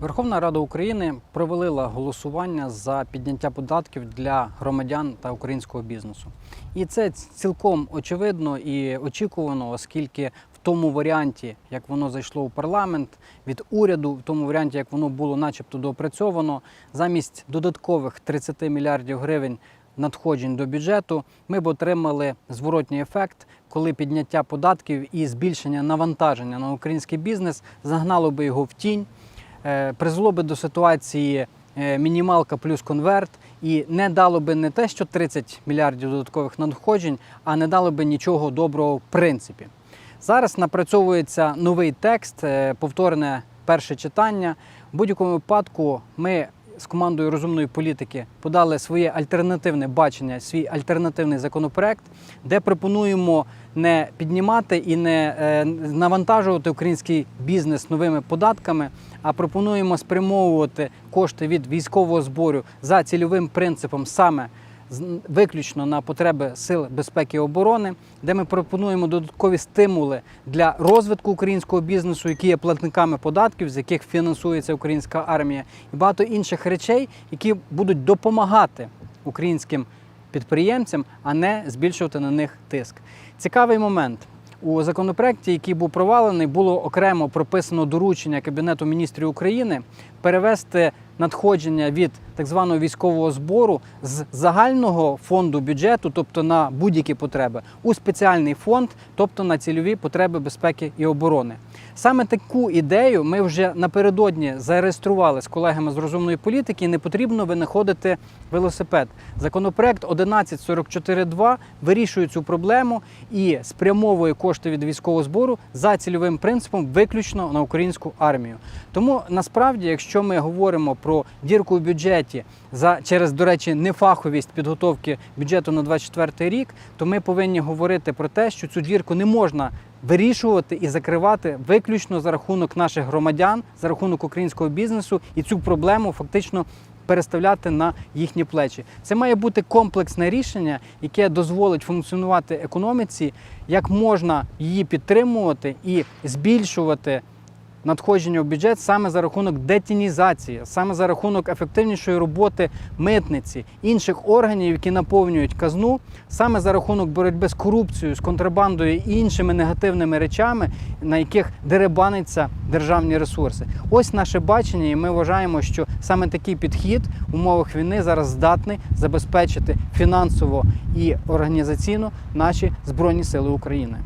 Верховна Рада України провалила голосування за підняття податків для громадян та українського бізнесу. І це цілком очевидно і очікувано, оскільки в тому варіанті, як воно зайшло у парламент від уряду, в тому варіанті, як воно було начебто доопрацьовано, замість додаткових 30 мільярдів гривень надходжень до бюджету, ми б отримали зворотній ефект, коли підняття податків і збільшення навантаження на український бізнес загнало би його в тінь призвело би до ситуації е, мінімалка плюс конверт і не дало би не те, що 30 мільярдів додаткових надходжень, а не дало би нічого доброго в принципі. Зараз напрацьовується новий текст, е, повторне перше читання. В будь-якому випадку ми з командою розумної політики подали своє альтернативне бачення, свій альтернативний законопроект, де пропонуємо не піднімати і не е, навантажувати український бізнес новими податками, а пропонуємо спрямовувати кошти від військового збору за цільовим принципом саме виключно на потреби сил безпеки і оборони, де ми пропонуємо додаткові стимули для розвитку українського бізнесу, які є платниками податків, з яких фінансується українська армія, і багато інших речей, які будуть допомагати українським підприємцям, а не збільшувати на них тиск. Цікавий момент. У законопроекті, який був провалений, було окремо прописано доручення Кабінету міністрів України перевести надходження від так званого військового збору з загального фонду бюджету, тобто на будь-які потреби, у спеціальний фонд, тобто на цільові потреби безпеки і оборони. Саме таку ідею ми вже напередодні зареєстрували з колегами з розумної політики. Не потрібно винаходити велосипед. Законопроект 1144.2 вирішує цю проблему і спрямовує кошти від військового збору за цільовим принципом виключно на українську армію. Тому насправді, якщо ми говоримо про дірку в бюджеті за через, до речі, нефаховість підготовки бюджету на 24 рік, то ми повинні говорити про те, що цю дірку не можна вирішувати і закривати виключно за рахунок наших громадян, за рахунок українського бізнесу, і цю проблему фактично переставляти на їхні плечі. Це має бути комплексне рішення, яке дозволить функціонувати економіці, як можна її підтримувати і збільшувати надходження в бюджет саме за рахунок детінізації, саме за рахунок ефективнішої роботи митниці, інших органів, які наповнюють казну, саме за рахунок боротьби з корупцією, з контрабандою і іншими негативними речами, на яких деребаниться державні ресурси. Ось наше бачення, і ми вважаємо, що саме такий підхід в умовах війни зараз здатний забезпечити фінансово і організаційно наші збройні сили України.